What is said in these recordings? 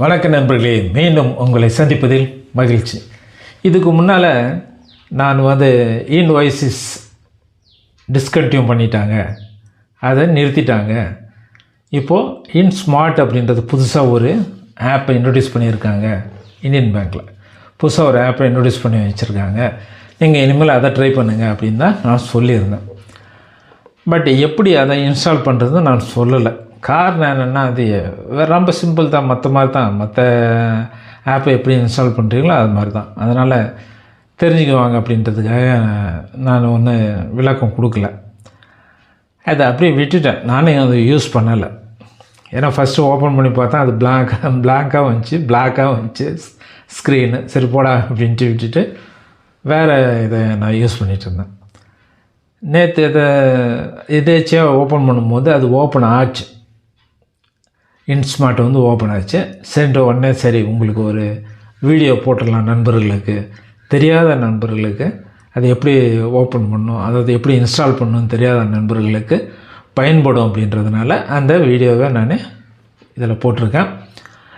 வணக்க நண்பர்களே மீண்டும் உங்களை சந்திப்பதில் மகிழ்ச்சி. இதுக்கு முன்னால் நான் வந்து இன்வாய்ஸஸ் டிஸ்கண்டினியூ பண்ணிட்டாங்க. அதை நிறுத்திட்டாங்க. இப்போது இன் ஸ்மார்ட் அப்படின்றது புதுசாக ஒரு ஆப்பை இன்ட்ரடியூஸ் பண்ணியிருக்காங்க இந்தியன் பேங்க்கில் புதுசாக ஒரு ஆப்பை இன்ட்ரடியூஸ் பண்ணி வச்சுருக்காங்க. நீங்கள் இனிமேல் அதை ட்ரை பண்ணுங்கள் அப்படின்னு தான் நான் சொல்லியிருந்தேன். பட் எப்படி அதை இன்ஸ்டால் பண்ணுறதுன்னு நான் சொல்லலை. காரணம் என்னென்னா அது ரொம்ப சிம்பிள் தான். மற்ற மாதிரி தான். மற்ற ஆப்பை எப்படி இன்ஸ்டால் பண்ணுறீங்களோ அது மாதிரி தான். அதனால் தெரிஞ்சுக்குவாங்க அப்படின்றதுக்காக நான் ஒன்று விளக்கம் கொடுக்கல. அதை அப்படியே விட்டுட்டேன். நானே அதை யூஸ் பண்ணலை. ஏன்னா ஃபஸ்ட்டு ஓப்பன் பண்ணி பார்த்தா அது பிளாக் பிளாங்காக வந்துச்சு பிளாக்காக வந்துச்சு. ஸ்க்ரீனு சரி போடா அப்படின்ட்டு விட்டுட்டு வேறு இதை நான் யூஸ் பண்ணிகிட்டு இருந்தேன். நேற்று இதை எதேச்சியாக ஓப்பன் பண்ணும்போது அது ஓப்பன் ஆச்சு. இன்ஸ்மார்ட் வந்து ஓப்பன் ஆச்சு. சென்ற உடனே சரி உங்களுக்கு ஒரு வீடியோ போட்டுடலாம் நண்பர்களுக்கு. தெரியாத நண்பர்களுக்கு அது எப்படி ஓப்பன் பண்ணும் அதாவது எப்படி இன்ஸ்டால் பண்ணணும்னு தெரியாத நண்பர்களுக்கு பயன்படும் அப்படின்றதுனால அந்த வீடியோவை நான் இதில் போட்டிருக்கேன்.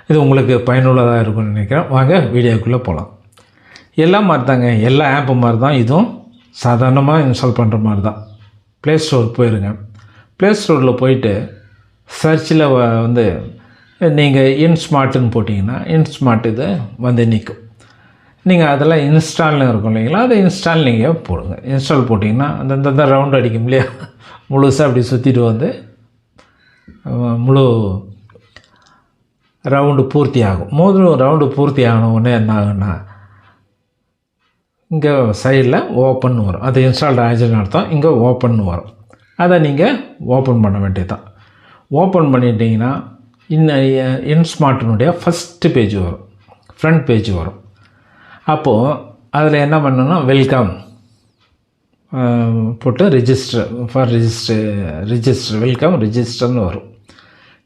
இது உங்களுக்கு பயனுள்ளதாக இருக்கும்னு நினைக்கிறேன். வாங்க வீடியோக்குள்ளே போகலாம். எல்லாம் மாதிரி தாங்க எல்லா ஆப்பு மாதிரி தான் இதுவும் சாதாரணமாக இன்ஸ்டால் பண்ணுற மாதிரி தான் ப்ளே ஸ்டோர் போயிருங்க ப்ளே ஸ்டோரில் போயிட்டு சர்ச்சில் வந்து நீங்கள் இன்ஸ்மார்ட்டுன்னு போட்டிங்கன்னா இன்ஸ்மார்ட் இது வந்து நிற்கும் நீங்கள் அதெல்லாம் இன்ஸ்டால்னு இருக்கும் இல்லைங்களா? அதை இன்ஸ்டால் நீங்கள் போடுங்க. இன்ஸ்டால் போட்டிங்கன்னா அந்தந்த ரவுண்ட் அடிக்கும் இல்லையா? முழுசாக அப்படி சுற்றிட்டு வந்து முழு ரவுண்டு பூர்த்தி ஆகும் முதல் ரவுண்டு பூர்த்தி ஆன உடனே என்ன ஆகுன்னா இங்கே சைடில் ஓப்பன் வரும். அது இன்ஸ்டால் ஆச்சுன்னு அர்த்தம். இங்கே ஓப்பன் வரும். அதை நீங்கள் ஓப்பன் பண்ண வேண்டியதுதான். ஓப்பன் பண்ணிட்டீங்கன்னா இன்னும் இன்ஸ்மார்ட்டினுடைய ஃபஸ்ட்டு பேஜ் வரும். ஃப்ரண்ட் பேஜ் வரும். அப்போது அதில் என்ன பண்ணணும்னா வெல்கம் போட்டு register for register register welcome ரிஜிஸ்டர்னு வரும்.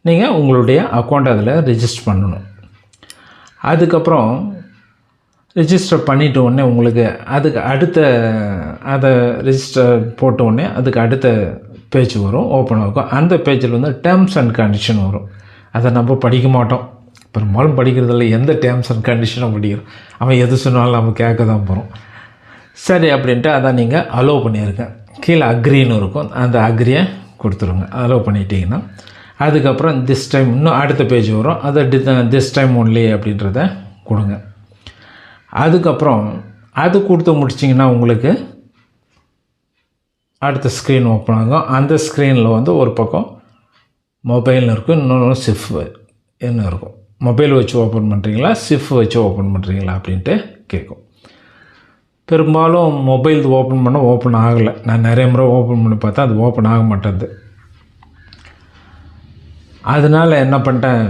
நீங்கள் உங்களுடைய அக்கௌண்ட் அதில் ரிஜிஸ்டர் பண்ணணும். அதுக்கப்புறம் ரிஜிஸ்டர் பண்ணிட்ட உடனே உங்களுக்கு அதுக்கு அடுத்த அதை ரிஜிஸ்டர் போட்ட உடனே அதுக்கு அடுத்த பேஜ் வரும் ஓப்பன் ஆகும். அந்த பேஜில் வந்து டேர்ம்ஸ் அண்ட் கண்டிஷன் வரும். அதை நம்ம படிக்க மாட்டோம். பெரும்பாலும் படிக்கிறதில்ல எந்த டேர்ம்ஸ் அண்ட் கண்டிஷனும் படிக்கிறோம் அவன் எது சொன்னாலும் நம்ம கேட்க தான் போகிறோம் சரி அப்படின்ட்டு அதை நீங்கள் அலோவ் பண்ணியிருக்கேன் கீழே அக்ரின்னு இருக்கும். அந்த அக்ரியை கொடுத்துருங்க. அலோவ் பண்ணிட்டீங்கன்னா அதுக்கப்புறம் திஸ் டைம் இன்னும் அடுத்த பேஜ் வரும். அதை திஸ் டைம் ஒன்லி அப்படின்றத கொடுங்க. அதுக்கப்புறம் அது கொடுத்து முடிச்சிங்கன்னா உங்களுக்கு அடுத்த ஸ்க்ரீன் ஓப்பன் ஆகும். அந்த ஸ்க்ரீனில் வந்து ஒரு பக்கம் மொபைல்னு இருக்கும் இன்னொன்று சிஃப் என்ன இருக்கும்? மொபைல் வச்சு ஓப்பன் பண்ணுறீங்களா சிஃப் வச்சு ஓப்பன் பண்ணுறீங்களா அப்படின்ட்டு கேட்கும் பெரும்பாலும் மொபைல் ஓப்பன் பண்ண ஓப்பன் ஆகலை. நான் நிறைய முறை ஓப்பன் பண்ணி பார்த்தா அது ஓப்பன் ஆக மாட்டேது அதனால் என்ன பண்ணிட்டேன்?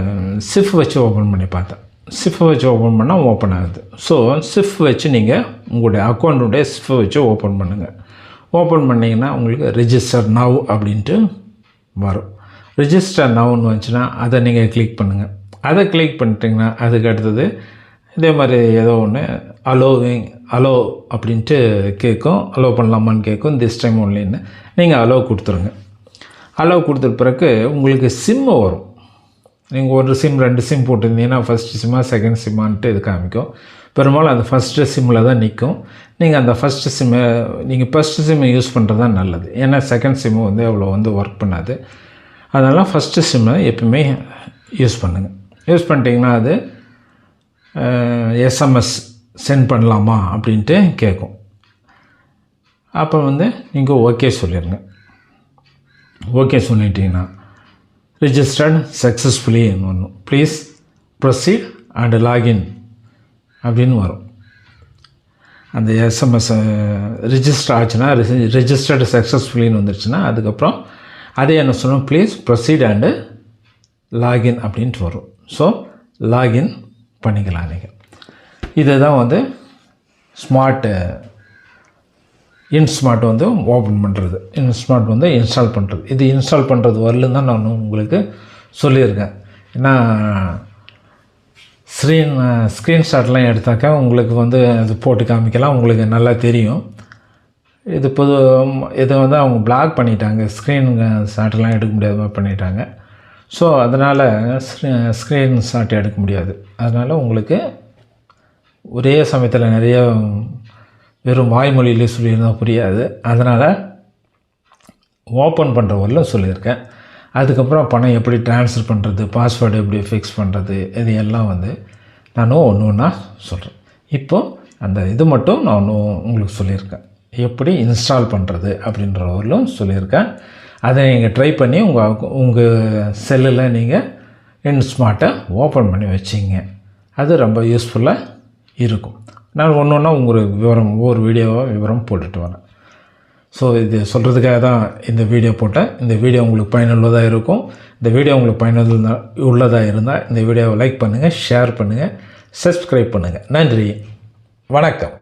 சிஃப் வச்சு ஓப்பன் பண்ணி பார்த்தேன். சிஃப் வச்சு ஓப்பன் பண்ணால் ஓப்பன் ஆகுது. ஸோ சிஃப் வச்சு நீங்கள் உங்களுடைய அக்கௌண்ட்டுடைய சிஃப் வச்சு ஓப்பன் பண்ணுங்கள் ஓப்பன் பண்ணிங்கன்னா உங்களுக்கு ரிஜிஸ்டர் நவ் அப்படின்ட்டு வரும். ரிஜிஸ்டர் நவ்னு வந்துச்சுன்னா அதை நீங்கள் கிளிக் பண்ணுங்கள் அதை கிளிக் பண்ணிட்டீங்கன்னா அதுக்கு அடுத்தது இதே மாதிரி ஏதோ ஒன்று அலோவிங் அலோ அப்படின்ட்டு கேட்கும். அலோ பண்ணலாமான்னு கேட்கும். திஸ் டைம் ஒன்லின்னு நீங்கள் அலோ கொடுத்துருங்க. அலோ கொடுத்த பிறகு உங்களுக்கு சிம்மு வரும். நீங்கள் ஒரு சிம் ரெண்டு சிம் போட்டிருந்தீங்கன்னா ஃபஸ்ட் சிம்மா செகண்ட் சிம்மான்ட்டு இது காமிக்கும். பெரும்பாலும் அந்த ஃபஸ்ட்டு சிம்மில் தான் நிற்கும் நீங்கள் அந்த ஃபஸ்ட்டு சிம்மை நீங்கள் ஃபஸ்ட்டு சிம்மை யூஸ் பண்ணுறது தான் நல்லது. ஏன்னா செகண்ட் சிம்மு வந்து அவ்வளோ வந்து ஒர்க் பண்ணாது. அதனால் ஃபஸ்ட்டு சிம்மை எப்பவுமே யூஸ் பண்ணுங்கள் யூஸ் பண்ணிட்டீங்கன்னா அது எஸ்எம்எஸ் சென்ட் பண்ணலாமா அப்படின்ட்டு கேட்கும் அப்போ வந்து நீங்கள் ஓகே சொல்லிடுங்க ஓகே சொல்லிட்டீங்கன்னா ரிஜிஸ்டர்ட் சக்ஸஸ்ஃபுல்லி ஒன்று ப்ளீஸ் ப்ரொசீட் அண்ட் லாகின் அப்படின்னு வரும். அந்த எஸ்எம்எஸ் ரிஜிஸ்டர் ஆச்சுன்னா ரிஜிஸ்டர்டு சக்ஸஸ்ஃபுல்லின்னு வந்துருச்சுன்னா அதுக்கப்புறம் அதே என்ன சொல்லணும்? ப்ளீஸ் ப்ரொசீட் அண்டு லாகின் அப்படின்ட்டு வரும். ஸோ லாகின் பண்ணிக்கலாம் நீங்கள் இதுதான் வந்து ஸ்மார்ட்டு இன்ஸ்மார்ட் வந்து ஓப்பன் பண்ணுறது இன்ஸ்மார்ட் வந்து இன்ஸ்டால் பண்ணுறது இது இன்ஸ்டால் பண்ணுறது வரலன்னு தான் நான் உங்களுக்கு சொல்லியிருக்கேன். ஏன்னா ஸ்க்ரீன் ஸ்க்ரீன்ஷாட்லாம் எடுத்தாக்கா உங்களுக்கு வந்து அது போட்டு காமிக்கலாம். உங்களுக்கு நல்லா தெரியும். இது பொது இது வந்து அவங்க பிளாக் பண்ணிட்டாங்க. ஸ்க்ரீன் ஷாட்லாம் எடுக்க முடியாத மாதிரி பண்ணிட்டாங்க. ஸோ அதனால் ஸ்க்ரீன் ஷாட் எடுக்க முடியாது. அதனால் உங்களுக்கு ஒரே சமயத்தில் நிறைய வெறும் வாய்மொழியிலே சொல்லியிருந்தால் புரியாது. அதனால் ஓப்பன் பண்ணுற வரலும் சொல்லியிருக்கேன். அதுக்கப்புறம் பணம் எப்படி ட்ரான்ஸ்ஃபர் பண்ணுறது பாஸ்வேர்டு எப்படி ஃபிக்ஸ் பண்ணுறது இது எல்லாம் வந்து நானும் ஒன்று ஒன்றா சொல்கிறேன் இப்போது அந்த இது மட்டும் நான் ஒன்று உங்களுக்கு சொல்லியிருக்கேன். எப்படி இன்ஸ்டால் பண்ணுறது அப்படின்ற வரலும் சொல்லியிருக்கேன். அதை நீங்கள் ட்ரை பண்ணி உங்கள் உங்கள் செல்லில் நீங்கள் இன்ஸ்மார்ட்டை ஓப்பன் பண்ணி வச்சிங்க. அது ரொம்ப யூஸ்ஃபுல்லாக இருக்கும். நான் ஒன்று ஒன்றா உங்களுக்கு விவரம் ஒவ்வொரு வீடியோவாக விவரம் போட்டுட்டு வரேன். ஸோ இது சொல்கிறதுக்காக தான் இந்த வீடியோ போட்டேன். இந்த வீடியோ உங்களுக்கு பயனுள்ளதாக இருக்கும். இந்த வீடியோ உங்களுக்கு பயனுள்ள உள்ளதாக இருந்தால் இந்த வீடியோவை லைக் பண்ணுங்கள் ஷேர் பண்ணுங்கள் சப்ஸ்கிரைப் பண்ணுங்கள் நன்றி. வணக்கம்.